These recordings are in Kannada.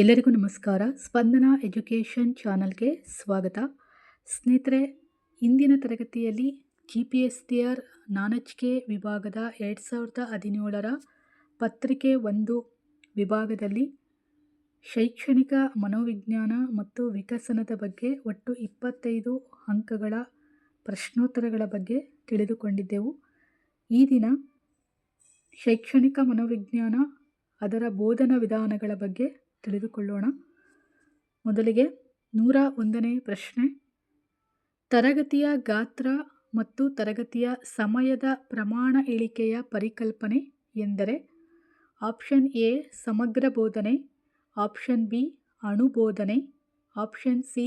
ಎಲ್ಲರಿಗೂ ನಮಸ್ಕಾರ. ಸ್ಪಂದನ ಎಜುಕೇಷನ್ ಚಾನಲ್ಗೆ ಸ್ವಾಗತ. ಸ್ನೇಹಿತರೆ, ಇಂದಿನ ತರಗತಿಯಲ್ಲಿ G P S T R ನಾನಚ್ಕೆ ವಿಭಾಗದ ಎರಡು ಸಾವಿರದ ಹದಿನೇಳರ ಪತ್ರಿಕೆ ಒಂದು ವಿಭಾಗದಲ್ಲಿ ಶೈಕ್ಷಣಿಕ ಮನೋವಿಜ್ಞಾನ ಮತ್ತು ವಿಕಸನದ ಬಗ್ಗೆ ಒಟ್ಟು ಇಪ್ಪತ್ತೈದು ಅಂಕಗಳ ಪ್ರಶ್ನೋತ್ತರಗಳ ಬಗ್ಗೆ ತಿಳಿದುಕೊಂಡಿದ್ದೆವು. ಈ ದಿನ ಶೈಕ್ಷಣಿಕ ಮನೋವಿಜ್ಞಾನ, ಅದರ ಬೋಧನಾ ವಿಧಾನಗಳ ಬಗ್ಗೆ ತಿಳಿದುಕೊಳ್ಳೋಣ. ಮೊದಲಿಗೆ ನೂರ ಒಂದನೇ ಪ್ರಶ್ನೆ. ತರಗತಿಯ ಗಾತ್ರ ಮತ್ತು ತರಗತಿಯ ಸಮಯದ ಪ್ರಮಾಣ ಇಳಿಕೆಯ ಪರಿಕಲ್ಪನೆ ಎಂದರೆ ಆಪ್ಷನ್ ಎ ಸಮಗ್ರ ಬೋಧನೆ, ಆಪ್ಷನ್ ಬಿ ಅಣುಬೋಧನೆ ಆಪ್ಷನ್ ಸಿ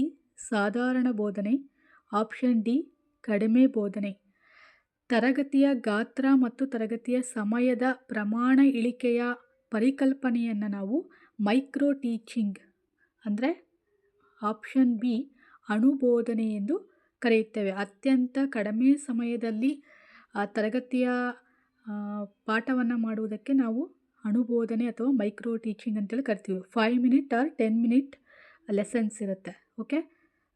ಸಾಧಾರಣ ಬೋಧನೆ, ಆಪ್ಷನ್ ಡಿ ಕಡಿಮೆ ಬೋಧನೆ. ತರಗತಿಯ ಗಾತ್ರ ಮತ್ತು ತರಗತಿಯ ಸಮಯದ ಪ್ರಮಾಣ ಇಳಿಕೆಯ ಪರಿಕಲ್ಪನೆಯನ್ನು ನಾವು ಮೈಕ್ರೋ ಟೀಚಿಂಗ್ ಅಂದರೆ ಆಪ್ಷನ್ ಬಿ ಅಣುಬೋಧನೆ ಎಂದು ಕರೆಯುತ್ತೇವೆ. ಅತ್ಯಂತ ಕಡಿಮೆ ಸಮಯದಲ್ಲಿ ಆ ತರಗತಿಯ ಪಾಠವನ್ನು ಮಾಡುವುದಕ್ಕೆ ನಾವು ಅಣುಬೋಧನೆ ಅಥವಾ ಮೈಕ್ರೋ ಟೀಚಿಂಗ್ ಅಂತೇಳಿ ಕರಿತೀವಿ. Five minute or ten minute lessons ಇರುತ್ತೆ. ಓಕೆ?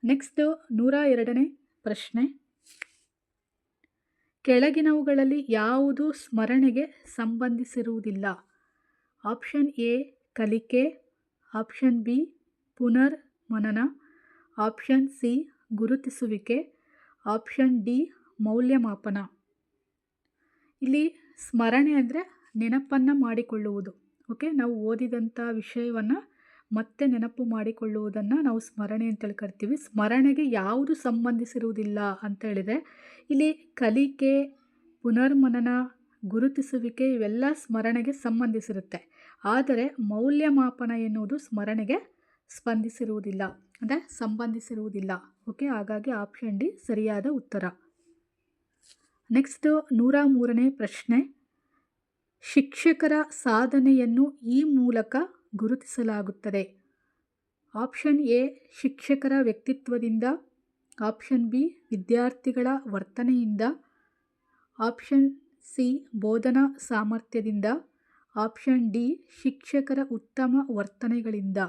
ನೆಕ್ಸ್ಟ್ ನೂರ ಎರಡನೇ ಪ್ರಶ್ನೆ. ಕೆಳಗಿನವುಗಳಲ್ಲಿ ಯಾವುದು ಸ್ಮರಣೆಗೆ ಸಂಬಂಧಿಸಿರುವುದಿಲ್ಲ? ಆಪ್ಷನ್ ಎ ಕಲಿಕೆ, ಆಪ್ಷನ್ ಬಿ ಪುನರ್ ಮನನ ಆಪ್ಷನ್ ಸಿ, ಗುರುತಿಸುವಿಕೆ, ಆಪ್ಷನ್ ಡಿ, ಮೌಲ್ಯಮಾಪನ. ಇಲ್ಲಿ ಸ್ಮರಣೆ ಅಂದರೆ ನೆನಪನ್ನು ಮಾಡಿಕೊಳ್ಳುವುದು. ಓಕೆ, ನಾವು ಓದಿದಂಥ ವಿಷಯವನ್ನು ಮತ್ತೆ ನೆನಪು ಮಾಡಿಕೊಳ್ಳುವುದನ್ನು ನಾವು ಸ್ಮರಣೆ ಅಂತೇಳಿ ಕರಿತೀವಿ. ಸ್ಮರಣೆಗೆ ಯಾವುದು ಸಂಬಂಧಿಸಿರುವುದಿಲ್ಲ ಅಂತ ಹೇಳಿದರೆ, ಇಲ್ಲಿ ಕಲಿಕೆ, ಪುನರ್ಮನನ, ಗುರುತಿಸುವಿಕೆ ಇವೆಲ್ಲ ಸ್ಮರಣೆಗೆ ಸಂಬಂಧಿಸಿರುತ್ತೆ. ಆದರೆ ಮೌಲ್ಯಮಾಪನ ಎನ್ನುವುದು ಸ್ಮರಣೆಗೆ ಸ್ಪಂದಿಸಿರುವುದಿಲ್ಲ, ಅಂದರೆ ಸಂಬಂಧಿಸಿರುವುದಿಲ್ಲ. ಓಕೆ ಹಾಗಾಗಿ ಆಪ್ಷನ್ ಡಿ ಸರಿಯಾದ ಉತ್ತರ. ನೆಕ್ಸ್ಟ್ ನೂರ ಮೂರನೇ ಪ್ರಶ್ನೆ. ಶಿಕ್ಷಕರ ಸಾಧನೆಯನ್ನು ಈ ಮೂಲಕ ಗುರುತಿಸಲಾಗುತ್ತದೆ. ಆಪ್ಷನ್ ಎ ಶಿಕ್ಷಕರ ವ್ಯಕ್ತಿತ್ವದಿಂದ. ಆಪ್ಷನ್ ಬಿ ವಿದ್ಯಾರ್ಥಿಗಳ ವರ್ತನೆಯಿಂದ. ಆಪ್ಷನ್ ಸಿ ಬೋಧನಾ ಸಾಮರ್ಥ್ಯದಿಂದ. ಆಪ್ಷನ್ ಡಿ, ಶಿಕ್ಷಕರ ಉತ್ತಮ ವರ್ತನೆಗಳಿಂದ.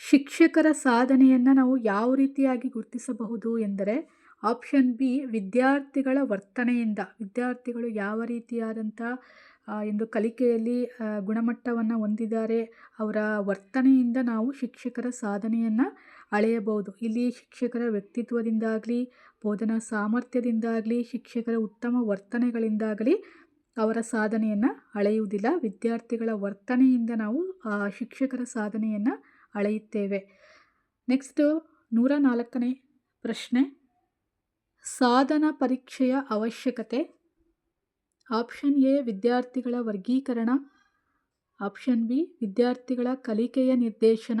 ಶಿಕ್ಷಕರ ಸಾಧನೆಯನ್ನು ನಾವು ಯಾವ ರೀತಿಯಾಗಿ ಗುರುತಿಸಬಹುದು ಎಂದರೆ, ಆಪ್ಷನ್ ಬಿ, ವಿದ್ಯಾರ್ಥಿಗಳ ವರ್ತನೆಯಿಂದ. ವಿದ್ಯಾರ್ಥಿಗಳು ಯಾವ ರೀತಿಯಾದಂಥ ಎಂದು ಕಲಿಕೆಯಲ್ಲಿ ಗುಣಮಟ್ಟವನ್ನು ಹೊಂದಿದ್ದಾರೆ, ಅವರ ವರ್ತನೆಯಿಂದ ನಾವು ಶಿಕ್ಷಕರ ಸಾಧನೆಯನ್ನು ಅಳೆಯಬಹುದು. ಇಲ್ಲಿ ಶಿಕ್ಷಕರ ವ್ಯಕ್ತಿತ್ವದಿಂದಾಗಲಿ, ಬೋಧನಾ ಸಾಮರ್ಥ್ಯದಿಂದಾಗಲಿ, ಶಿಕ್ಷಕರ ಉತ್ತಮ ವರ್ತನೆಗಳಿಂದಾಗಲಿ ಅವರ ಸಾಧನೆಯನ್ನು ಅಳೆಯುವುದಿಲ್ಲ. ವಿದ್ಯಾರ್ಥಿಗಳ ವರ್ತನೆಯಿಂದ ನಾವು ಶಿಕ್ಷಕರ ಸಾಧನೆಯನ್ನು ಅಳೆಯುತ್ತೇವೆ. ನೆಕ್ಸ್ಟು ನೂರ ನಾಲ್ಕನೇ ಪ್ರಶ್ನೆ. ಸಾಧನ ಪರೀಕ್ಷೆಯ ಅವಶ್ಯಕತೆ. ಆಪ್ಷನ್ ಎ ವಿದ್ಯಾರ್ಥಿಗಳ ವರ್ಗೀಕರಣ. ಆಪ್ಷನ್ ಬಿ ವಿದ್ಯಾರ್ಥಿಗಳ ಕಲಿಕೆಯ ನಿರ್ದೇಶನ.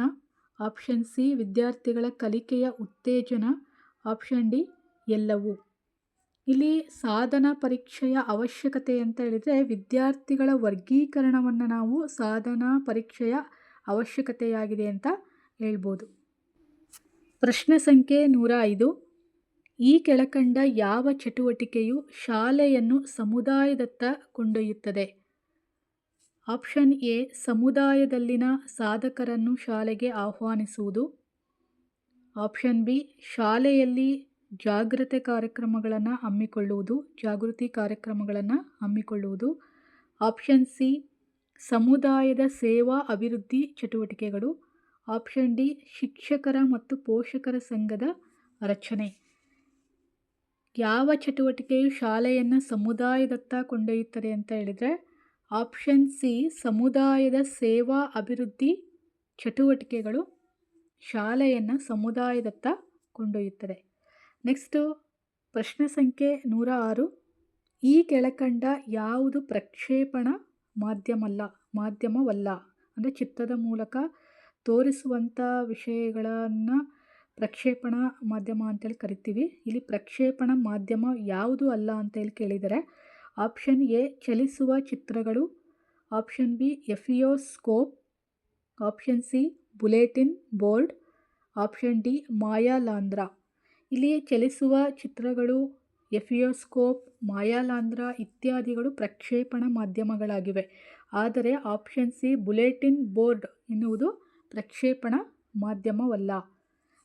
ಆಪ್ಷನ್ ಸಿ ವಿದ್ಯಾರ್ಥಿಗಳ ಕಲಿಕೆಯ ಉತ್ತೇಜನ. ಆಪ್ಷನ್ ಡಿ ಎಲ್ಲವೂ. ಇಲ್ಲಿ ಸಾಧನ ಪರೀಕ್ಷೆಯ ಅವಶ್ಯಕತೆ ಅಂತ ಹೇಳಿದರೆ ವಿದ್ಯಾರ್ಥಿಗಳ ವರ್ಗೀಕರಣವನ್ನು ನಾವು ಸಾಧನ ಪರೀಕ್ಷೆಯ ಅವಶ್ಯಕತೆಯಾಗಿದೆ ಅಂತ ಹೇಳ್ಬೋದು. ಪ್ರಶ್ನೆ ಸಂಖ್ಯೆ ನೂರ ಐದು. ಈ ಕೆಳಕಂಡ ಯಾವ ಚಟುವಟಿಕೆಯು ಶಾಲೆಯನ್ನು ಸಮುದಾಯದತ್ತ ಕೊಂಡೊಯ್ಯುತ್ತದೆ? ಆಪ್ಷನ್ ಎ, ಸಮುದಾಯದಲ್ಲಿನ ಸಾಧಕರನ್ನು ಶಾಲೆಗೆ ಆಹ್ವಾನಿಸುವುದು. ಆಪ್ಷನ್ ಬಿ, ಶಾಲೆಯಲ್ಲಿ ಜಾಗೃತಿ ಕಾರ್ಯಕ್ರಮಗಳನ್ನು ಹಮ್ಮಿಕೊಳ್ಳುವುದು, ಜಾಗೃತಿ ಕಾರ್ಯಕ್ರಮಗಳನ್ನು ಹಮ್ಮಿಕೊಳ್ಳುವುದು. ಆಪ್ಷನ್ ಸಿ, ಸಮುದಾಯದ ಸೇವಾ ಅಭಿವೃದ್ಧಿ ಚಟುವಟಿಕೆಗಳು. ಆಪ್ಷನ್ ಡಿ, ಶಿಕ್ಷಕರ ಮತ್ತು ಪೋಷಕರ ಸಂಘದ ರಚನೆ. ಯಾವ ಚಟುವಟಿಕೆಯು ಶಾಲೆಯನ್ನು ಸಮುದಾಯದತ್ತ ಕೊಂಡೊಯ್ಯುತ್ತದೆ ಅಂತ ಹೇಳಿದರೆ, ಆಪ್ಷನ್ ಸಿ, ಸಮುದಾಯದ ಸೇವಾ ಅಭಿವೃದ್ಧಿ ಚಟುವಟಿಕೆಗಳು ಶಾಲೆಯನ್ನು ಸಮುದಾಯದತ್ತ ಕೊಂಡೊಯ್ಯುತ್ತದೆ. ನೆಕ್ಸ್ಟು ಪ್ರಶ್ನೆ ಸಂಖ್ಯೆ ನೂರ ಆರು. ಈ ಕೆಳಕಂಡ ಯಾವುದು ಪ್ರಕ್ಷೇಪಣ ಮಾಧ್ಯಮಲ್ಲ, ಮಾಧ್ಯಮವಲ್ಲ? ಅಂದರೆ ಚಿತ್ರದ ಮೂಲಕ ತೋರಿಸುವಂಥ ವಿಷಯಗಳನ್ನು ಪ್ರಕ್ಷೇಪಣ ಮಾಧ್ಯಮ ಅಂತೇಳಿ ಕರಿತೀವಿ. ಇಲ್ಲಿ ಪ್ರಕ್ಷೇಪಣ ಮಾಧ್ಯಮ ಯಾವುದು ಅಲ್ಲ ಅಂತೇಳಿ ಕೇಳಿದರೆ ಆಪ್ಷನ್ ಎ, ಚಲಿಸುವ ಚಿತ್ರಗಳು. Option B, ಎಫಿಯೋಸ್ಕೋಪ್. Option C, bulletin board. Option D ಮಾಯಾಲಾಂದ್ರ ಇಲ್ಲಿ ಚಲಿಸುವ ಚಿತ್ರಗಳು, ಎಫಿಯೋಸ್ಕೋಪ್ ಮಾಯಾಲಾಂದ್ರ ಇತ್ಯಾದಿಗಳು ಪ್ರಕ್ಷೇಪಣ ಮಾಧ್ಯಮಗಳಾಗಿವೆ. ಆದರೆ ಆಪ್ಷನ್ ಸಿ ಬುಲೆಟಿನ್ ಬೋರ್ಡ್ ಎನ್ನುವುದು ಪ್ರಕ್ಷೇಪಣ ಮಾಧ್ಯಮವಲ್ಲ.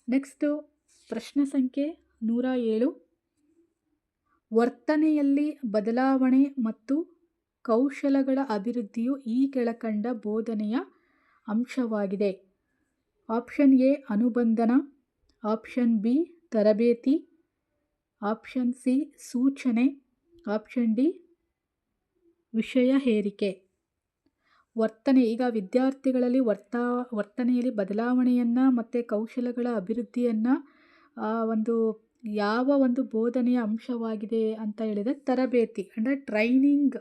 ನೆಕ್ಸ್ಟು ಪ್ರಶ್ನೆ ಸಂಖ್ಯೆ ನೂರ ಏಳು. ವರ್ತನೆಯಲ್ಲಿ ಬದಲಾವಣೆ ಮತ್ತು ಕೌಶಲಗಳ ಅಭಿವೃದ್ಧಿಯು ಈ ಕೆಳಕಂಡ ಬೋಧನೆಯ ಅಂಶವಾಗಿದೆ. ಆಪ್ಷನ್ ಎ ಅನುಬಂಧನ, ಆಪ್ಷನ್ ಬಿ ತರಬೇತಿ, ಆಪ್ಷನ್ ಸಿ ಸೂಚನೆ, ಆಪ್ಷನ್ ಡಿ ವಿಷಯ ಹೇರಿಕೆ. ವರ್ತನೆ, ಈಗ ವಿದ್ಯಾರ್ಥಿಗಳಲ್ಲಿ ವರ್ತ, ವರ್ತನೆಯಲ್ಲಿ ಬದಲಾವಣೆಯನ್ನು ಮತ್ತು ಕೌಶಲಗಳ ಅಭಿವೃದ್ಧಿಯನ್ನು ಒಂದು ಯಾವ ಒಂದು ಬೋಧನೆಯ ಅಂಶವಾಗಿದೆ ಅಂತ ಹೇಳಿದರೆ ತರಬೇತಿ, ಅಂದರೆ ಟ್ರೈನಿಂಗ್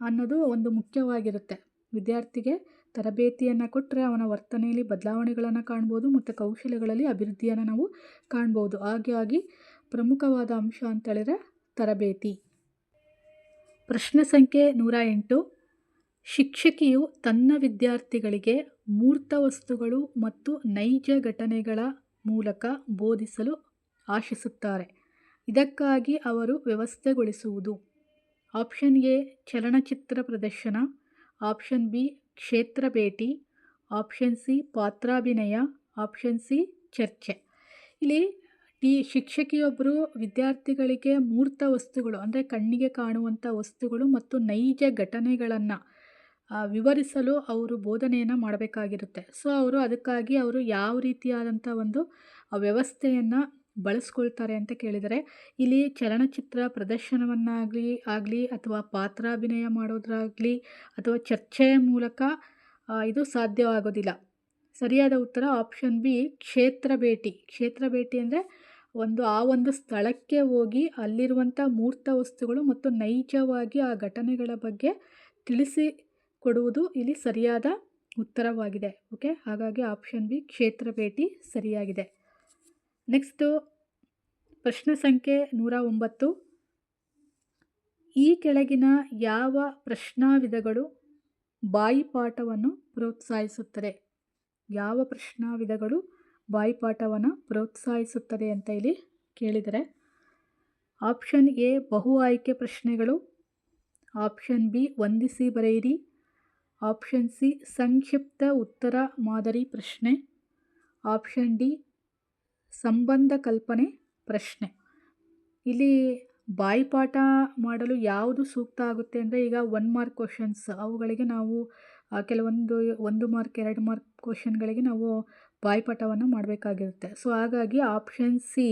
ಅನ್ನೋದು ಒಂದು ಮುಖ್ಯವಾಗಿರುತ್ತೆ. ವಿದ್ಯಾರ್ಥಿಗೆ ತರಬೇತಿಯನ್ನು ಕೊಟ್ಟರೆ ಅವನ ವರ್ತನೆಯಲ್ಲಿ ಬದಲಾವಣೆಗಳನ್ನು ಕಾಣ್ಬೋದು, ಮತ್ತು ಕೌಶಲ್ಯಗಳಲ್ಲಿ ಅಭಿವೃದ್ಧಿಯನ್ನು ನಾವು ಕಾಣ್ಬೋದು. ಹಾಗಾಗಿ ಪ್ರಮುಖವಾದ ಅಂಶ ಅಂತೇಳಿದರೆ ತರಬೇತಿ. ಪ್ರಶ್ನೆ ಸಂಖ್ಯೆ ನೂರ ಎಂಟು. ಶಿಕ್ಷಕಿಯು ತನ್ನ ವಿದ್ಯಾರ್ಥಿಗಳಿಗೆ ಮೂರ್ತ ವಸ್ತುಗಳು ಮತ್ತು ನೈಜ ಘಟನೆಗಳ ಮೂಲಕ ಬೋಧಿಸಲು ಆಶಿಸುತ್ತಾರೆ. ಇದಕ್ಕಾಗಿ ಅವರು ವ್ಯವಸ್ಥೆಗೊಳಿಸುವುದು. ಆಪ್ಷನ್ ಎ, ಚಲನಚಿತ್ರ ಪ್ರದರ್ಶನ. ಆಪ್ಷನ್ ಬಿ ಕ್ಷೇತ್ರ ಭೇಟಿ ಆಪ್ಷನ್ ಸಿ ಪಾತ್ರಾಭಿನಯ ಆಪ್ಷನ್ ಸಿ ಚರ್ಚೆ. ಇಲ್ಲಿ ಟಿ ಶಿಕ್ಷಕಿಯೊಬ್ಬರು ವಿದ್ಯಾರ್ಥಿಗಳಿಗೆ ಮೂರ್ತ ವಸ್ತುಗಳು, ಅಂದರೆ ಕಣ್ಣಿಗೆ ಕಾಣುವಂಥ ವಸ್ತುಗಳು ಮತ್ತು ನೈಜ ಘಟನೆಗಳನ್ನು ವಿವರಿಸಲು ಅವರು ಬೋಧನೆಯನ್ನು ಮಾಡಬೇಕಾಗಿರುತ್ತೆ. ಸೊ ಅವರು ಅದಕ್ಕಾಗಿ ಅವರು ಯಾವ ರೀತಿಯಾದಂಥ ಒಂದು ವ್ಯವಸ್ಥೆಯನ್ನು ಬಳಸ್ಕೊಳ್ತಾರೆ ಅಂತ ಕೇಳಿದರೆ, ಇಲ್ಲಿ ಚಲನಚಿತ್ರ ಪ್ರದರ್ಶನವನ್ನಾಗಲಿ, ಆಗಲಿ ಅಥವಾ ಪಾತ್ರಾಭಿನಯ ಮಾಡೋದಾಗಲಿ ಅಥವಾ ಚರ್ಚೆಯ ಮೂಲಕ ಇದು ಸಾಧ್ಯವಾಗೋದಿಲ್ಲ. ಸರಿಯಾದ ಉತ್ತರ ಆಪ್ಷನ್ ಬಿ, ಕ್ಷೇತ್ರ ಭೇಟಿ. ಕ್ಷೇತ್ರ ಭೇಟಿ ಅಂದರೆ ಒಂದು, ಆ ಒಂದು ಸ್ಥಳಕ್ಕೆ ಹೋಗಿ ಅಲ್ಲಿರುವಂಥ ಮೂರ್ತ ವಸ್ತುಗಳು ಮತ್ತು ನೈಜವಾಗಿ ಆ ಘಟನೆಗಳ ಬಗ್ಗೆ ತಿಳಿಸಿ ಕೊಡುವುದು ಇಲ್ಲಿ ಸರಿಯಾದ ಉತ್ತರವಾಗಿದೆ. ಓಕೆ? ಹಾಗಾಗಿ ಆಪ್ಷನ್ ಬಿ, ಕ್ಷೇತ್ರ ಭೇಟಿ ಸರಿಯಾಗಿದೆ. ನೆಕ್ಸ್ಟು ಪ್ರಶ್ನೆ ಸಂಖ್ಯೆ ನೂರ ಒಂಬತ್ತು. ಈ ಕೆಳಗಿನ ಯಾವ ಪ್ರಶ್ನಾವಿಧಗಳು ಬಾಯಿಪಾಠವನ್ನು ಪ್ರೋತ್ಸಾಹಿಸುತ್ತದೆ ಯಾವ ಪ್ರಶ್ನಾವಿಧಗಳು ಬಾಯಿಪಾಠವನ್ನು ಪ್ರೋತ್ಸಾಹಿಸುತ್ತದೆ ಅಂತ ಇಲ್ಲಿ ಕೇಳಿದರೆ, ಆಪ್ಷನ್ ಎ ಬಹು ಆಯ್ಕೆ ಪ್ರಶ್ನೆಗಳು, ಆಪ್ಷನ್ ಬಿ ವಂದಿಸಿ ಬರೆಯಿರಿ, ಆಪ್ಷನ್ ಸಿ ಸಂಕ್ಷಿಪ್ತ ಉತ್ತರ ಮಾದರಿ ಪ್ರಶ್ನೆ, ಆಪ್ಷನ್ ಡಿ ಸಂಬಂಧ ಕಲ್ಪನೆ, ಪ್ರಶ್ನೆ. ಇಲ್ಲಿ ಬಾಯಿಪಾಠ ಮಾಡಲು ಯಾವುದು ಸೂಕ್ತ ಆಗುತ್ತೆ ಅಂದರೆ ಈಗ ಒನ್ ಮಾರ್ಕ್ ಕ್ವಶನ್ಸ್ ಅವುಗಳಿಗೆ ನಾವು ಕೆಲವೊಂದು, ಒಂದು ಮಾರ್ಕ್ ಎರಡು ಮಾರ್ಕ್ ಕ್ವಶನ್ಗಳಿಗೆ ನಾವು ಬಾಯಿಪಾಠವನ್ನು ಮಾಡಬೇಕಾಗಿರುತ್ತೆ. ಸೊ ಹಾಗಾಗಿ ಆಪ್ಷನ್ ಸಿ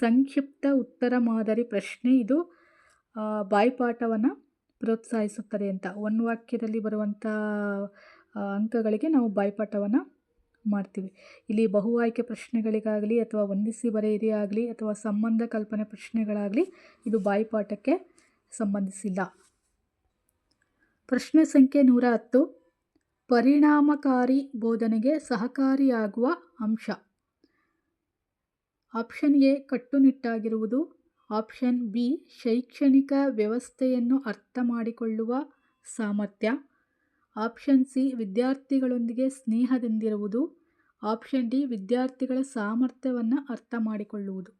ಸಂಕ್ಷಿಪ್ತ ಉತ್ತರ ಮಾದರಿ ಪ್ರಶ್ನೆ. ಇದು ಬಾಯಿಪಾಠವನ್ನು ಪ್ರೋತ್ಸಾಹಿಸುತ್ತದೆ ಅಂತ. ಒಂದು ವಾಕ್ಯದಲ್ಲಿ ಬರುವಂಥ ಅಂಕಗಳಿಗೆ ನಾವು ಬಾಯಿಪಾಠವನ್ನು ಮಾಡ್ತೀವಿ. ಇಲ್ಲಿ ಬಹು ಆಯ್ಕೆ ಪ್ರಶ್ನೆಗಳಿಗಾಗಲಿ ಅಥವಾ ವಂದಿಸಿ ಬರೆಯಿರಿ ಆಗಲಿ ಅಥವಾ ಸಂಬಂಧ ಕಲ್ಪನೆ ಪ್ರಶ್ನೆಗಳಾಗಲಿ ಇದು ಬಾಯಿಪಾಠಕ್ಕೆ ಸಂಬಂಧಿಸಿಲ್ಲ. ಪ್ರಶ್ನೆ ಸಂಖ್ಯೆ ನೂರ ಹತ್ತು. ಪರಿಣಾಮಕಾರಿ ಬೋಧನೆಗೆ ಸಹಕಾರಿಯಾಗುವ ಅಂಶ. ಆಪ್ಷನ್ ಎ, ಕಟ್ಟುನಿಟ್ಟಾಗಿರುವುದು. ಆಪ್ಷನ್ ಬಿ, ಶೈಕ್ಷಣಿಕ ವ್ಯವಸ್ಥೆಯನ್ನು ಅರ್ಥ ಮಾಡಿಕೊಳ್ಳುವ ಸಾಮರ್ಥ್ಯ. ಆಪ್ಷನ್ ಸಿ ವಿದ್ಯಾರ್ಥಿಗಳೊಂದಿಗೆ ಸ್ನೇಹದಿಂದಿರುವುದು, ಆಪ್ಷನ್ ಡಿ ವಿದ್ಯಾರ್ಥಿಗಳ ಸಾಮರ್ಥ್ಯವನ್ನು ಅರ್ಥ ಮಾಡಿಕೊಳ್ಳುವುದು.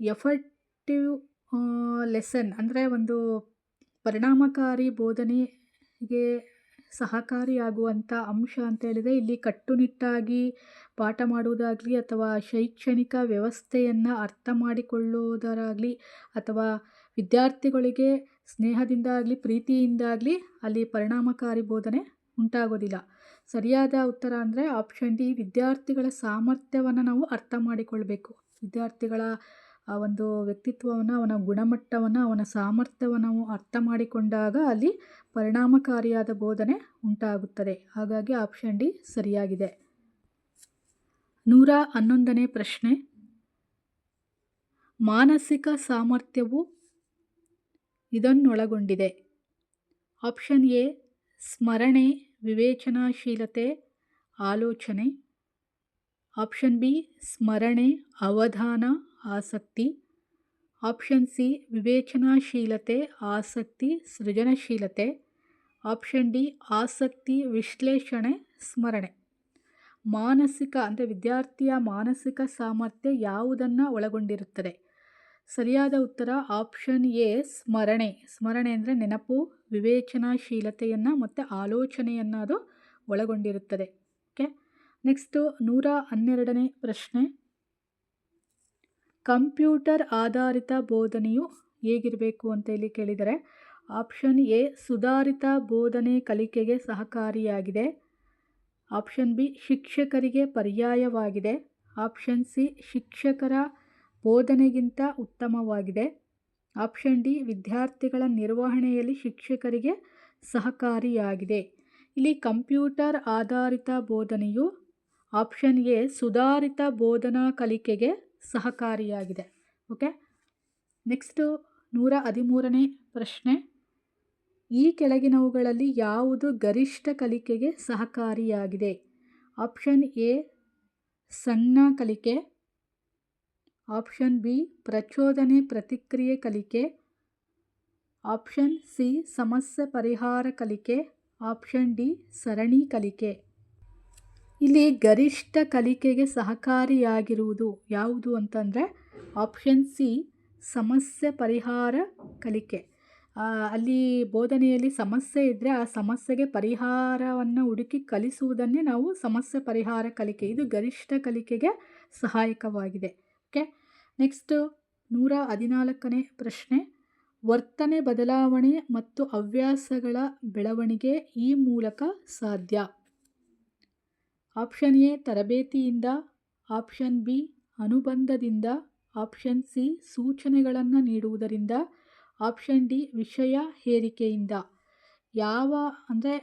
ಎಫರ್ಟಿವ್ ಲೆಸನ್ ಅಂದರೆ ಒಂದು ಪರಿಣಾಮಕಾರಿ ಬೋಧನೆಗೆ ಸಹಕಾರಿಯಾಗುವಂಥ ಅಂಶ ಅಂತ ಹೇಳಿದರೆ ಇಲ್ಲಿ ಕಟ್ಟುನಿಟ್ಟಾಗಿ ಪಾಠ ಮಾಡುವುದಾಗಲಿ ಅಥವಾ ಶೈಕ್ಷಣಿಕ ವ್ಯವಸ್ಥೆಯನ್ನು ಅರ್ಥ ಮಾಡಿಕೊಳ್ಳುವುದರಾಗಲಿ ಅಥವಾ ವಿದ್ಯಾರ್ಥಿಗಳಿಗೆ ಸ್ನೇಹದಿಂದ ಆಗಲಿ ಪ್ರೀತಿಯಿಂದ ಆಗಲಿ ಅಲ್ಲಿ ಪರಿಣಾಮಕಾರಿ ಬೋಧನೆ ಉಂಟಾಗೋದಿಲ್ಲ. ಸರಿಯಾದ ಉತ್ತರ ಅಂದರೆ ಆಪ್ಷನ್ ಡಿ ವಿದ್ಯಾರ್ಥಿಗಳ ಸಾಮರ್ಥ್ಯವನ್ನು ನಾವು ಅರ್ಥ ಮಾಡಿಕೊಳ್ಬೇಕು. ವಿದ್ಯಾರ್ಥಿಗಳ, ಆ, ಒಂದು ವ್ಯಕ್ತಿತ್ವವನ್ನು, ಅವನ ಗುಣಮಟ್ಟವನ್ನು, ಅವನ ಸಾಮರ್ಥ್ಯವನ್ನು ಅರ್ಥ ಮಾಡಿಕೊಂಡಾಗ ಅಲ್ಲಿ ಪರಿಣಾಮಕಾರಿಯಾದ ಬೋಧನೆ ಉಂಟಾಗುತ್ತದೆ. ಹಾಗಾಗಿ ಆಪ್ಷನ್ ಡಿ ಸರಿಯಾಗಿದೆ. ನೂರ ಹನ್ನೊಂದನೇ ಪ್ರಶ್ನೆ. ಮಾನಸಿಕ ಸಾಮರ್ಥ್ಯವು ಇದನ್ನೊಳಗೊಂಡಿದೆ. ಆಪ್ಷನ್ ಎ, ಸ್ಮರಣೆ, ವಿವೇಚನಾಶೀಲತೆ, ಆಲೋಚನೆ. ಆಪ್ಷನ್ ಬಿ, ಸ್ಮರಣೆ, ಅವಧಾನ, ಆಸಕ್ತಿ. ಆಪ್ಷನ್ ಸಿ, ವಿವೇಚನಾಶೀಲತೆ, ಆಸಕ್ತಿ, ಸೃಜನಶೀಲತೆ. ಆಪ್ಷನ್ ಡಿ, ಆಸಕ್ತಿ, ವಿಶ್ಲೇಷಣೆ, ಸ್ಮರಣೆ. ಮಾನಸಿಕ, ಅಂದರೆ ವಿದ್ಯಾರ್ಥಿಯ ಮಾನಸಿಕ ಸಾಮರ್ಥ್ಯ ಯಾವುದನ್ನು ಒಳಗೊಂಡಿರುತ್ತದೆ? ಸರಿಯಾದ ಉತ್ತರ ಆಪ್ಷನ್ ಎ, ಸ್ಮರಣೆ. ಸ್ಮರಣೆ ಅಂದರೆ ನೆನಪು, ವಿವೇಚನಾಶೀಲತೆಯನ್ನು ಮತ್ತು ಆಲೋಚನೆಯನ್ನು ಅದು ಒಳಗೊಂಡಿರುತ್ತದೆ. ಓಕೆ? ನೆಕ್ಸ್ಟು ನೂರ ಹನ್ನೆರಡನೇ ಪ್ರಶ್ನೆ. ಕಂಪ್ಯೂಟರ್ ಆಧಾರಿತ ಬೋಧನೆಯು ಹೇಗಿರಬೇಕು ಅಂತ ಇಲ್ಲಿ ಕೇಳಿದರೆ, ಆಪ್ಷನ್ ಎ, ಸುಧಾರಿತ ಬೋಧನೆ ಕಲಿಕೆಗೆ ಸಹಕಾರಿಯಾಗಿದೆ. ಆಪ್ಷನ್ ಬಿ, ಶಿಕ್ಷಕರಿಗೆ ಪರ್ಯಾಯವಾಗಿದೆ. ಆಪ್ಷನ್ ಸಿ, ಶಿಕ್ಷಕರ ಬೋಧನೆಗಿಂತ ಉತ್ತಮವಾಗಿದೆ. ಆಪ್ಷನ್ ಡಿ, ವಿದ್ಯಾರ್ಥಿಗಳ ನಿರ್ವಹಣೆಯಲ್ಲಿ ಶಿಕ್ಷಕರಿಗೆ ಸಹಕಾರಿಯಾಗಿದೆ. ಇಲ್ಲಿ ಕಂಪ್ಯೂಟರ್ ಆಧಾರಿತ ಬೋಧನೆಯು ಆಪ್ಷನ್ ಎ, ಸುಧಾರಿತ ಬೋಧನಾ ಕಲಿಕೆಗೆ ಸಹಕಾರಿಯಾಗಿದೆ. ಓಕೆ? ನೆಕ್ಸ್ಟು ನೂರ ಹದಿಮೂರನೇ ಪ್ರಶ್ನೆ. ಈ ಕೆಳಗಿನವುಗಳಲ್ಲಿ ಯಾವುದು ಗರಿಷ್ಠ ಕಲಿಕೆಗೆ ಸಹಕಾರಿಯಾಗಿದೆ? ಆಪ್ಷನ್ ಎ, ಸಣ್ಣ ಕಲಿಕೆ. ಆಪ್ಷನ್ ಬಿ, ಪ್ರಚೋದನೆ ಪ್ರತಿಕ್ರಿಯೆ ಕಲಿಕೆ. ಆಪ್ಷನ್ ಸಿ, ಸಮಸ್ಯೆ ಪರಿಹಾರ ಕಲಿಕೆ. ಆಪ್ಷನ್ ಡಿ, ಸರಣಿ ಕಲಿಕೆ. ಇಲ್ಲಿ ಗರಿಷ್ಠ ಕಲಿಕೆಗೆ ಸಹಕಾರಿಯಾಗಿರುವುದು ಯಾವುದು ಅಂತಂದರೆ, ಆಪ್ಷನ್ ಸಿ, ಸಮಸ್ಯೆ ಪರಿಹಾರ ಕಲಿಕೆ. ಅಲ್ಲಿ ಬೋಧನೆಯಲ್ಲಿ ಸಮಸ್ಯೆ ಇದ್ದರೆ ಆ ಸಮಸ್ಯೆಗೆ ಪರಿಹಾರವನ್ನು ಹುಡುಕಿ ಕಲಿಸುವುದನ್ನೇ ನಾವು ಸಮಸ್ಯೆ ಪರಿಹಾರ ಕಲಿಕೆ. ಇದು ಗರಿಷ್ಠ ಕಲಿಕೆಗೆ ಸಹಾಯಕವಾಗಿದೆ. ನೆಕ್ಸ್ಟು ನೂರ ಹದಿನಾಲ್ಕನೇ ಪ್ರಶ್ನೆ. ವರ್ತನೆ ಬದಲಾವಣೆ ಮತ್ತು ಹವ್ಯಾಸಗಳ ಬೆಳವಣಿಗೆ ಈ ಮೂಲಕ ಸಾಧ್ಯ? ಆಪ್ಷನ್ ಎ, ತರಬೇತಿಯಿಂದ. ಆಪ್ಷನ್ ಬಿ, ಅನುಬಂಧದಿಂದ. ಆಪ್ಷನ್ ಸಿ, ಸೂಚನೆಗಳನ್ನು ನೀಡುವುದರಿಂದ. ಆಪ್ಷನ್ ಡಿ, ವಿಷಯ ಹೇರಿಕೆಯಿಂದ. ಯಾವ, ಅಂದರೆ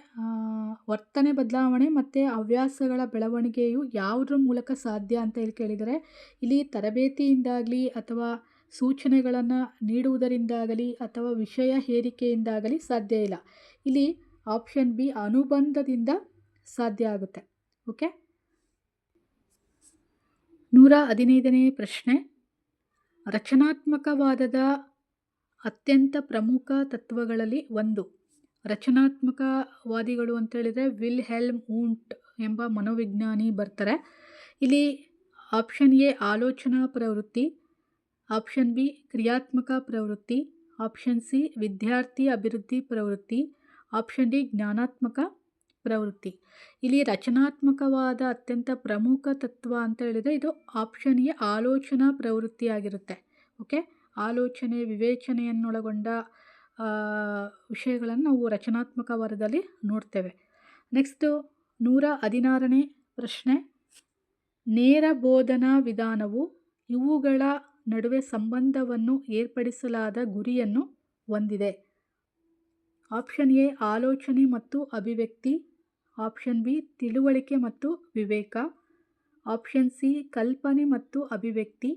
ವರ್ತನೆ ಬದಲಾವಣೆ ಮತ್ತು ಹವ್ಯಾಸಗಳ ಬೆಳವಣಿಗೆಯು ಯಾವುದ್ರ ಮೂಲಕ ಸಾಧ್ಯ ಅಂತ ಹೇಳಿ ಕೇಳಿದರೆ, ಇಲ್ಲಿ ತರಬೇತಿಯಿಂದಾಗಲಿ ಅಥವಾ ಸೂಚನೆಗಳನ್ನು ನೀಡುವುದರಿಂದಾಗಲಿ ಅಥವಾ ವಿಷಯ ಹೇರಿಕೆಯಿಂದಾಗಲಿ ಸಾಧ್ಯ ಇಲ್ಲ. ಇಲ್ಲಿ ಆಪ್ಷನ್ ಬಿ, ಅನುಬಂಧದಿಂದ ಸಾಧ್ಯ ಆಗುತ್ತೆ. ಓಕೆ? ನೂರ ಹದಿನೈದನೇ ಪ್ರಶ್ನೆ. ರಚನಾತ್ಮಕವಾದದ ಅತ್ಯಂತ ಪ್ರಮುಖ ತತ್ವಗಳಲ್ಲಿ ಒಂದು. ರಚನಾತ್ಮಕವಾದಿಗಳು ಅಂತೇಳಿದರೆ ವಿಲ್ ಹೆಲ್ಮ್ ಊಂಟ್ ಎಂಬ ಮನೋವಿಜ್ಞಾನಿ ಬರ್ತಾರೆ. ಇಲ್ಲಿ ಆಪ್ಷನ್ ಎ, ಆಲೋಚನಾ ಪ್ರವೃತ್ತಿ, ಆಪ್ಷನ್ ಬಿ, ಕ್ರಿಯಾತ್ಮಕ ಪ್ರವೃತ್ತಿ, ಆಪ್ಷನ್ ಸಿ, ವಿದ್ಯಾರ್ಥಿ ಅಭಿವೃದ್ಧಿ ಪ್ರವೃತ್ತಿ, ಆಪ್ಷನ್ ಡಿ, ಜ್ಞಾನಾತ್ಮಕ ಪ್ರವೃತ್ತಿ. ಇಲ್ಲಿ ರಚನಾತ್ಮಕವಾದ ಅತ್ಯಂತ ಪ್ರಮುಖ ತತ್ವ ಅಂತ ಹೇಳಿದರೆ ಇದು ಆಪ್ಷನ್ ಎ, ಆಲೋಚನಾ ಪ್ರವೃತ್ತಿ ಆಗಿರುತ್ತೆ. ಓಕೆ? ಆಲೋಚನೆ, ವಿವೇಚನೆಯನ್ನೊಳಗೊಂಡ ವಿಷಯಗಳನ್ನು ನಾವು ರಚನಾತ್ಮಕ ವರದಲ್ಲಿ ನೋಡ್ತೇವೆ. ನೆಕ್ಸ್ಟು ನೂರ ಹದಿನಾರನೇ ಪ್ರಶ್ನೆ. ನೇರ ಬೋಧನಾ ವಿಧಾನವು ಇವುಗಳ ನಡುವೆ ಸಂಬಂಧವನ್ನು ಏರ್ಪಡಿಸಲಾದ ಗುರಿಯನ್ನು ಹೊಂದಿದೆ. ಆಪ್ಷನ್ ಎ, ಆಲೋಚನೆ ಮತ್ತು ಅಭಿವ್ಯಕ್ತಿ. ಆಪ್ಷನ್ ಬಿ, ತಿಳುವಳಿಕೆ ಮತ್ತು ವಿವೇಕ. ಆಪ್ಷನ್ ಸಿ, ಕಲ್ಪನೆ ಮತ್ತು ಅಭಿವ್ಯಕ್ತಿ.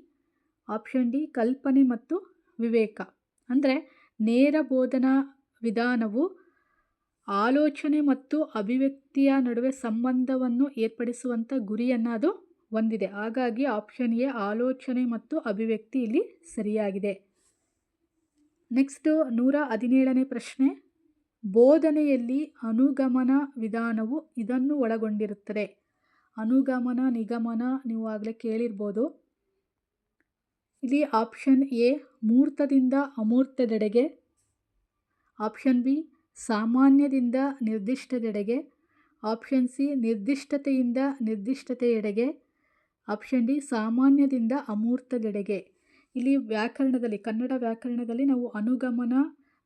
ಆಪ್ಷನ್ ಡಿ, ಕಲ್ಪನೆ ಮತ್ತು ವಿವೇಕ. ಅಂದರೆ ನೇರ ಬೋಧನಾ ವಿಧಾನವು ಆಲೋಚನೆ ಮತ್ತು ಅಭಿವ್ಯಕ್ತಿಯ ನಡುವೆ ಸಂಬಂಧವನ್ನು ಏರ್ಪಡಿಸುವಂಥ ಗುರಿಯನ್ನು ಅದು ಹೊಂದಿದೆ. ಹಾಗಾಗಿ ಆಪ್ಷನ್ ಎ ಆಲೋಚನೆ ಮತ್ತು ಅಭಿವ್ಯಕ್ತಿ ಇಲ್ಲಿ ಸರಿಯಾಗಿದೆ. ನೆಕ್ಸ್ಟು ನೂರ ಹದಿನೇಳನೇ ಪ್ರಶ್ನೆ. ಬೋಧನೆಯಲ್ಲಿ ಅನುಗಮನ ವಿಧಾನವು ಇದನ್ನು ಒಳಗೊಂಡಿರುತ್ತದೆ. ಅನುಗಮನ, ನಿಗಮನ ನೀವು ಆಗಲೇ ಕೇಳಿರ್ಬೋದು. ಇಲ್ಲಿ ಆಪ್ಷನ್ ಎ ಮೂರ್ತದಿಂದ ಅಮೂರ್ತದೆಡೆಗೆ. ಆಪ್ಷನ್ ಬಿ, ಸಾಮಾನ್ಯದಿಂದ ನಿರ್ದಿಷ್ಟದೆಡೆಗೆ. ಆಪ್ಷನ್ ಸಿ, ನಿರ್ದಿಷ್ಟತೆಯಿಂದ ನಿರ್ದಿಷ್ಟತೆಯೆಡೆಗೆ. ಆಪ್ಷನ್ ಡಿ, ಸಾಮಾನ್ಯದಿಂದ ಅಮೂರ್ತದೆಡೆಗೆ. ಇಲ್ಲಿ ವ್ಯಾಕರಣದಲ್ಲಿ, ಕನ್ನಡ ವ್ಯಾಕರಣದಲ್ಲಿ ನಾವು ಅನುಗಮನ,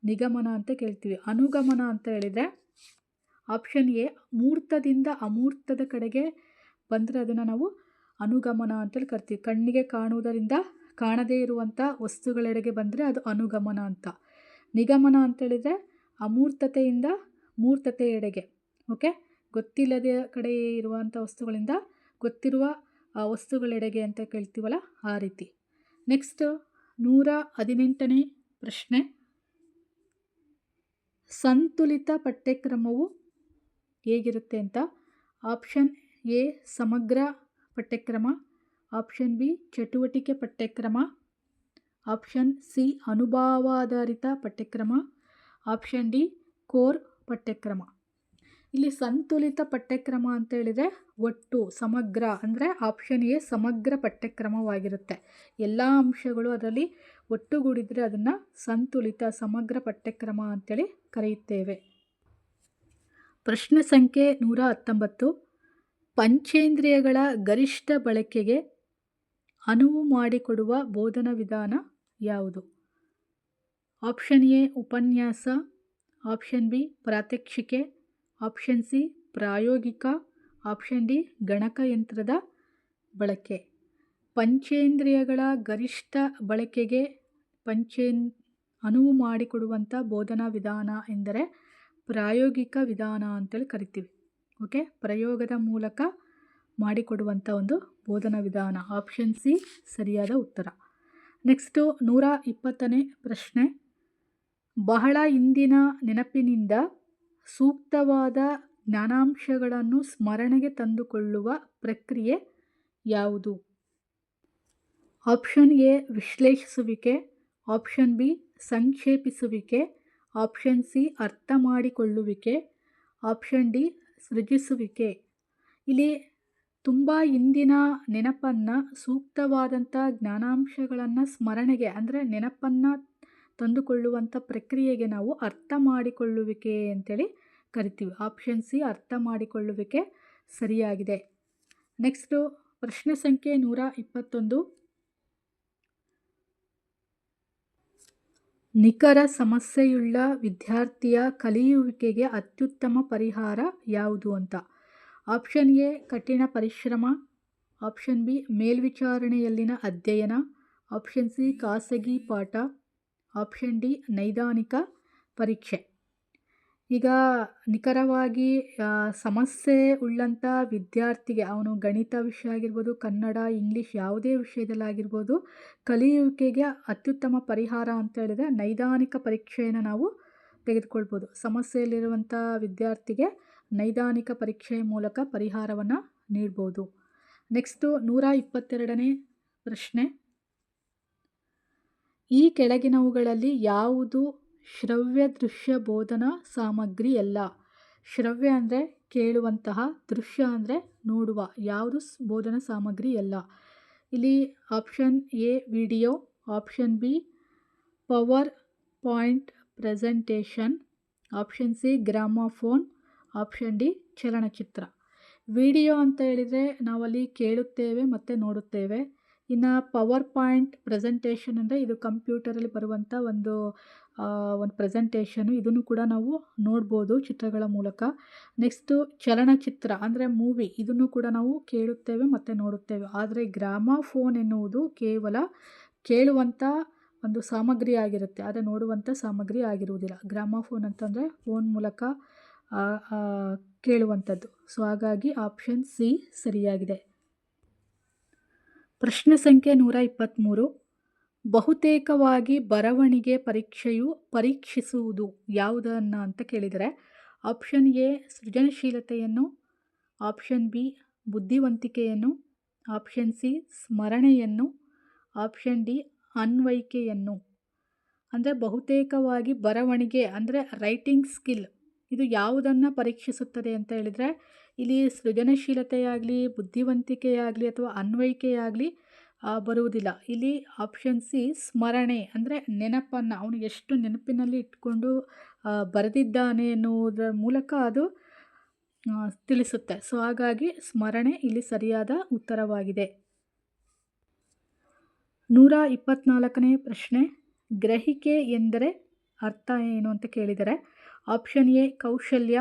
ನಿಗಮನ ಅಂತ ಕೇಳ್ತೀವಿ. ಅನುಗಮನ ಅಂತ ಹೇಳಿದರೆ, ಆಪ್ಷನ್ ಎ ಮೂರ್ತದಿಂದ ಅಮೂರ್ತದ ಕಡೆಗೆ ಬಂದರೆ ಅದನ್ನು ನಾವು ಅನುಗಮನ ಅಂತೇಳಿ ಕರಿತೀವಿ. ಕಣ್ಣಿಗೆ ಕಾಣುವುದರಿಂದ ಕಾಣದೇ ಇರುವಂಥ ವಸ್ತುಗಳೆಡೆಗೆ ಬಂದರೆ ಅದು ಅನುಗಮನ ಅಂತ. ನಿಗಮನ ಅಂತೇಳಿದರೆ ಅಮೂರ್ತತೆಯಿಂದ ಮೂರ್ತತೆಯೆಡೆಗೆ ಓಕೆ? ಗೊತ್ತಿಲ್ಲದ ಕಡೆ ಇರುವಂಥ ವಸ್ತುಗಳಿಂದ ಗೊತ್ತಿರುವ ವಸ್ತುಗಳೆಡೆಗೆ ಅಂತ ಕೇಳ್ತೀವಲ್ಲ ಆ ರೀತಿ. ನೆಕ್ಸ್ಟ್ ನೂರ ಹದಿನೆಂಟನೇ ಪ್ರಶ್ನೆ. ಸಂತುಲಿತ ಪಠ್ಯಕ್ರಮವು ಹೇಗಿರುತ್ತೆ ಅಂತ? ಆಪ್ಷನ್ ಎ ಸಮಗ್ರ ಪಠ್ಯಕ್ರಮ. ಆಪ್ಷನ್ ಬಿ, ಚಟುವಟಿಕೆ ಪಠ್ಯಕ್ರಮ. ಆಪ್ಷನ್ ಸಿ, ಅನುಭವಾಧಾರಿತ ಪಠ್ಯಕ್ರಮ. ಆಪ್ಷನ್ ಡಿ, ಕೋರ್ ಪಠ್ಯಕ್ರಮ. ಇಲ್ಲಿ ಸಂತುಲಿತ ಪಠ್ಯಕ್ರಮ ಅಂತ ಹೇಳಿದರೆ ಒಟ್ಟು ಸಮಗ್ರ ಅಂದರೆ ಆಪ್ಷನ್ ಎ ಸಮಗ್ರ ಪಠ್ಯಕ್ರಮವಾಗಿರುತ್ತೆ. ಎಲ್ಲ ಅಂಶಗಳು ಅದರಲ್ಲಿ ಒಟ್ಟುಗೂಡಿದರೆ ಅದನ್ನು ಸಂತುಲಿತ ಸಮಗ್ರ ಪಠ್ಯಕ್ರಮ ಅಂತೇಳಿ ಕರೆಯುತ್ತೇವೆ. ಪ್ರಶ್ನೆ ಸಂಖ್ಯೆ ನೂರ ಹತ್ತೊಂಬತ್ತು. ಪಂಚೇಂದ್ರಿಯಗಳ ಗರಿಷ್ಠ ಬಳಕೆಗೆ ಅನುವು ಮಾಡಿಕೊಡುವ ಬೋಧನಾ ವಿಧಾನ ಯಾವುದು? ಆಪ್ಷನ್ ಎ, ಉಪನ್ಯಾಸ. ಆಪ್ಷನ್ ಬಿ, ಪ್ರಾತ್ಯಕ್ಷಿಕೆ. ಆಪ್ಷನ್ ಸಿ, ಪ್ರಾಯೋಗಿಕ. ಆಪ್ಷನ್ ಡಿ ಗಣಕಯಂತ್ರದ ಬಳಕೆ. ಪಂಚೇಂದ್ರಿಯಗಳ ಗರಿಷ್ಠ ಬಳಕೆಗೆ ಪಂಚೇನ್, ಅನುವು ಮಾಡಿಕೊಡುವಂಥ ಬೋಧನಾ ವಿಧಾನ ಎಂದರೆ ಪ್ರಾಯೋಗಿಕ ವಿಧಾನ ಅಂತೇಳಿ ಕರಿತೀವಿ. ಓಕೆ? ಪ್ರಯೋಗದ ಮೂಲಕ ಮಾಡಿಕೊಡುವಂಥ ಒಂದು ಬೋಧನಾ ವಿಧಾನ. ಆಪ್ಷನ್ ಸಿ ಸರಿಯಾದ ಉತ್ತರ. ನೆಕ್ಸ್ಟು ನೂರ ಇಪ್ಪತ್ತನೇ ಪ್ರಶ್ನೆ. ಬಹಳ ಹಿಂದಿನ ನೆನಪಿನಿಂದ ಸೂಕ್ತವಾದ ಜ್ಞಾನಾಂಶಗಳನ್ನು ಸ್ಮರಣೆಗೆ ತಂದುಕೊಳ್ಳುವ ಪ್ರಕ್ರಿಯೆ ಯಾವುದು? ಆಪ್ಷನ್ ಎ ವಿಶ್ಲೇಷಿಸುವಿಕೆ. ಆಪ್ಷನ್ ಬಿ ಸಂಕ್ಷೇಪಿಸುವಿಕೆ. ಆಪ್ಷನ್ ಸಿ ಅರ್ಥ ಮಾಡಿಕೊಳ್ಳುವಿಕೆ. Option D ಸೃಜಿಸುವಿಕೆ. ಇಲ್ಲಿ ತುಂಬ ಇಂದಿನ ನೆನಪನ್ನು ಸೂಕ್ತವಾದಂಥ ಜ್ಞಾನಾಂಶಗಳನ್ನು ಸ್ಮರಣೆಗೆ, ಅಂದರೆ ನೆನಪನ್ನು ತಂದುಕೊಳ್ಳುವಂಥ ಪ್ರಕ್ರಿಯೆಗೆ ನಾವು ಅರ್ಥ ಮಾಡಿಕೊಳ್ಳುವಿಕೆ ಅಂತೇಳಿ ಕರಿತೀವಿ. ಆಪ್ಷನ್ ಸಿ ಅರ್ಥ ಮಾಡಿಕೊಳ್ಳುವಿಕೆ ಸರಿಯಾಗಿದೆ. ನೆಕ್ಸ್ಟು ಪ್ರಶ್ನೆ ಸಂಖ್ಯೆ ನೂರ ಇಪ್ಪತ್ತೊಂದು. ನಿಖರ ಸಮಸ್ಯೆಯುಳ್ಳ ವಿದ್ಯಾರ್ಥಿಯ ಕಲಿಯುವಿಕೆಗೆ ಅತ್ಯುತ್ತಮ ಪರಿಹಾರ ಯಾವುದು ಅಂತ? ಆಪ್ಷನ್ ಎ, ಕಠಿಣ ಪರಿಶ್ರಮ. ಆಪ್ಷನ್ ಬಿ, ಮೇಲ್ವಿಚಾರಣೆಯಲ್ಲಿನ ಅಧ್ಯಯನ. ಆಪ್ಷನ್ ಸಿ, ಖಾಸಗಿ ಪಾಠ. ಆಪ್ಷನ್ ಡಿ, ನೈದಾನಿಕ ಪರೀಕ್ಷೆ. ಈಗ ನಿಖರವಾಗಿ ಸಮಸ್ಯೆ ಉಳ್ಳಂಥ ವಿದ್ಯಾರ್ಥಿಗೆ ಅವನು ಗಣಿತ ವಿಷಯ ಆಗಿರ್ಬೋದು, ಕನ್ನಡ, ಇಂಗ್ಲೀಷ್ ಯಾವುದೇ ವಿಷಯದಲ್ಲಾಗಿರ್ಬೋದು ಕಲಿಯುವಿಕೆಗೆ ಅತ್ಯುತ್ತಮ ಪರಿಹಾರ ಅಂತ ಹೇಳಿದ್ರೆ ನೈದಾನಿಕ ಪರೀಕ್ಷೆಯನ್ನು ನಾವು ತೆಗೆದುಕೊಳ್ಬೋದು. ಸಮಸ್ಯೆಯಲ್ಲಿರುವಂಥ ವಿದ್ಯಾರ್ಥಿಗೆ ನೈದಾನಿಕ ಪರೀಕ್ಷೆಯ ಮೂಲಕ ಪರಿಹಾರವನ್ನು ನೀಡ್ಬೋದು. ನೆಕ್ಸ್ಟು ನೂರ ಇಪ್ಪತ್ತೆರಡನೇ ಪ್ರಶ್ನೆ. ಈ ಕೆಳಗಿನವುಗಳಲ್ಲಿ ಯಾವುದು ಶ್ರವ್ಯ ದೃಶ್ಯ ಬೋಧನಾ ಸಾಮಗ್ರಿ ಅಲ್ಲ? ಶ್ರವ್ಯ ಅಂದರೆ ಕೇಳುವಂತಹ, ದೃಶ್ಯ ಅಂದರೆ ನೋಡುವ, ಯಾವುದು ಬೋಧನಾ ಸಾಮಗ್ರಿ ಅಲ್ಲ? ಇಲ್ಲಿ option A video option B power point presentation option C gramophone option D ಚಲನಚಿತ್ರ. ವಿಡಿಯೋ ಅಂತ ಹೇಳಿದರೆ ನಾವಲ್ಲಿ ಕೇಳುತ್ತೇವೆ ಮತ್ತು ನೋಡುತ್ತೇವೆ. ಇನ್ನು ಪವರ್ ಪಾಯಿಂಟ್ ಪ್ರೆಸೆಂಟೇಷನ್ ಅಂದರೆ ಇದು ಕಂಪ್ಯೂಟರಲ್ಲಿ ಬರುವಂಥ ಒಂದು ಒಂದು ಪ್ರೆಸೆಂಟೇಷನು. ಇದನ್ನು ಕೂಡ ನಾವು ನೋಡ್ಬೋದು ಚಿತ್ರಗಳ ಮೂಲಕ. ನೆಕ್ಸ್ಟು ಚಲನಚಿತ್ರ ಅಂದರೆ ಮೂವಿ ಇದನ್ನು ಕೂಡ ನಾವು ಕೇಳುತ್ತೇವೆ ಮತ್ತು ನೋಡುತ್ತೇವೆ. ಆದರೆ ಗ್ರಾಮಫೋನ್ ಎನ್ನುವುದು ಕೇವಲ ಕೇಳುವಂಥ ಒಂದು ಸಾಮಗ್ರಿ ಆಗಿರುತ್ತೆ. ಆದರೆ ನೋಡುವಂಥ ಸಾಮಗ್ರಿ ಆಗಿರುವುದಿಲ್ಲ. ಗ್ರಾಮಫೋನ್ ಅಂತಂದರೆ ಫೋನ್ ಮೂಲಕ ಕೇಳುವಂಥದ್ದು. ಸೊ ಹಾಗಾಗಿ ಆಪ್ಷನ್ ಸಿ ಸರಿಯಾಗಿದೆ. ಪ್ರಶ್ನೆ ಸಂಖ್ಯೆ ನೂರ ಇಪ್ಪತ್ತ್ಮೂರು ಬಹುತೇಕವಾಗಿ ಬರವಣಿಗೆ ಪರೀಕ್ಷೆಯು ಪರೀಕ್ಷಿಸುವುದು ಯಾವುದನ್ನು ಅಂತ ಕೇಳಿದರೆ ಆಪ್ಷನ್ ಎ ಸೃಜನಶೀಲತೆಯನ್ನು ಆಪ್ಷನ್ ಬಿ ಬುದ್ಧಿವಂತಿಕೆಯನ್ನು ಆಪ್ಷನ್ ಸಿ ಸ್ಮರಣೆಯನ್ನು ಆಪ್ಷನ್ ಡಿ ಅನ್ವಯಿಕೆಯನ್ನು. ಅಂದರೆ ಬಹುತೇಕವಾಗಿ ಬರವಣಿಗೆ ಅಂದರೆ ರೈಟಿಂಗ್ ಸ್ಕಿಲ್ ಇದು ಯಾವುದನ್ನು ಪರೀಕ್ಷಿಸುತ್ತದೆ ಅಂತ ಹೇಳಿದರೆ, ಇಲ್ಲಿ ಸೃಜನಶೀಲತೆಯಾಗಲಿ, ಬುದ್ಧಿವಂತಿಕೆಯಾಗಲಿ ಅಥವಾ ಅನ್ವಯಿಕೆಯಾಗಲಿ ಬರುವುದಿಲ್ಲ. ಇಲ್ಲಿ ಆಪ್ಷನ್ ಸಿ ಸ್ಮರಣೆ ಅಂದರೆ ನೆನಪನ್ನು, ಅವನು ಎಷ್ಟು ನೆನಪಿನಲ್ಲಿ ಇಟ್ಕೊಂಡು ಬರೆದಿದ್ದಾನೆ ಎನ್ನುವುದರ ಮೂಲಕ ಅದು ತಿಳಿಸುತ್ತೆ. ಸೊ ಹಾಗಾಗಿ ಸ್ಮರಣೆ ಇಲ್ಲಿ ಸರಿಯಾದ ಉತ್ತರವಾಗಿದೆ. ನೂರ ಇಪ್ಪತ್ತ್ನಾಲ್ಕನೇ ಪ್ರಶ್ನೆ, ಗ್ರಹಿಕೆ ಎಂದರೆ ಅರ್ಥ ಏನು ಅಂತ ಕೇಳಿದರೆ ಆಪ್ಷನ್ ಎ, ಕೌಶಲ್ಯ.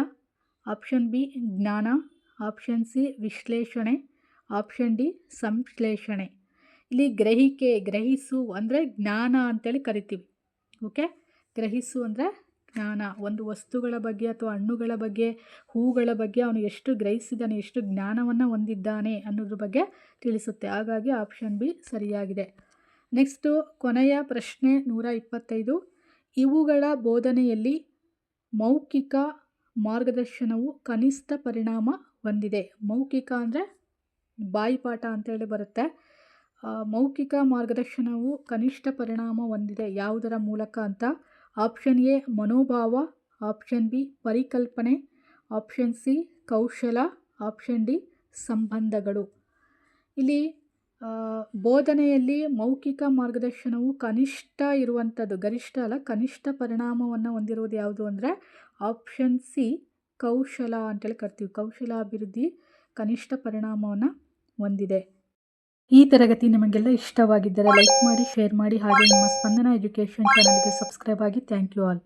ಆಪ್ಷನ್ ಬಿ, ಜ್ಞಾನ. ಆಪ್ಷನ್ ಸಿ, ವಿಶ್ಲೇಷಣೆ. ಆಪ್ಷನ್ ಡಿ, ಸಂಶ್ಲೇಷಣೆ. ಇಲ್ಲಿ ಗ್ರಹಿಕೆ, ಗ್ರಹಿಸು ಅಂದರೆ ಜ್ಞಾನ ಅಂತೇಳಿ ಕರಿತೀವಿ. ಓಕೆ? ಗ್ರಹಿಸು ಅಂದರೆ ಜ್ಞಾನ. ಒಂದು ವಸ್ತುಗಳ ಬಗ್ಗೆ ಅಥವಾ ಹಣ್ಣುಗಳ ಬಗ್ಗೆ, ಹೂಗಳ ಬಗ್ಗೆ ಅವನು ಎಷ್ಟು ಗ್ರಹಿಸಿದ್ದಾನೆ, ಎಷ್ಟು ಜ್ಞಾನವನ್ನು ಹೊಂದಿದ್ದಾನೆ ಅನ್ನೋದ್ರ ಬಗ್ಗೆ ತಿಳಿಸುತ್ತೆ. ಹಾಗಾಗಿ ಆಪ್ಷನ್ ಬಿ ಸರಿಯಾಗಿದೆ. ನೆಕ್ಸ್ಟು ಕೊನೆಯ ಪ್ರಶ್ನೆ ನೂರ ಇಪ್ಪತ್ತೈದು. ಇವುಗಳ ಬೋಧನೆಯಲ್ಲಿ ಮೌಖಿಕ ಮಾರ್ಗದರ್ಶನವು ಕನಿಷ್ಠ ಪರಿಣಾಮ ಹೊಂದಿದೆ. ಮೌಖಿಕ ಅಂದರೆ ಬಾಯಿಪಾಠ ಅಂತೇಳಿ ಬರುತ್ತೆ. ಮೌಖಿಕ ಮಾರ್ಗದರ್ಶನವು ಕನಿಷ್ಠ ಪರಿಣಾಮ ಹೊಂದಿದೆ. ಯಾವುದರ ಮೂಲಕ ಅಂತ? ಆಪ್ಷನ್ ಎ, ಮನೋಭಾವ. ಆಪ್ಷನ್ ಬಿ, ಪರಿಕಲ್ಪನೆ. ಆಪ್ಷನ್ ಸಿ, ಕೌಶಲ. ಆಪ್ಷನ್ ಡಿ, ಸಂಬಂಧಗಳು. ಇಲ್ಲಿ ಬೋಧನೆಯಲ್ಲಿ ಮೌಖಿಕ ಮಾರ್ಗದರ್ಶನವು ಕನಿಷ್ಠ ಇರುವಂಥದ್ದು, ಗರಿಷ್ಠ ಅಲ್ಲ, ಕನಿಷ್ಠ ಪರಿಣಾಮವನ್ನು ಹೊಂದಿರುವುದು ಯಾವುದು ಅಂದರೆ ಆಪ್ಷನ್ ಸಿ ಕೌಶಲ ಅಂತೇಳಿ ಕರಿತೀವಿ. ಕೌಶಲಾಭಿವೃದ್ಧಿ ಕನಿಷ್ಠ ಪರಿಣಾಮವನ್ನು ಹೊಂದಿದೆ. ಈ ತರಗತಿ ನಿಮಗೆಲ್ಲ ಇಷ್ಟವಾಗಿದ್ದರೆ ಲೈಕ್ ಮಾಡಿ ಶೇರ್ ಮಾಡಿ, ಹಾಗೆ ನಿಮ್ಮ ಸ್ಪಂದನ ಎಜುಕೇಷನ್ ಚಾನಲ್ಗೆ ಸಬ್ಸ್ಕ್ರೈಬ್ ಆಗಿ ಥ್ಯಾಂಕ್ ಯು ಆಲ್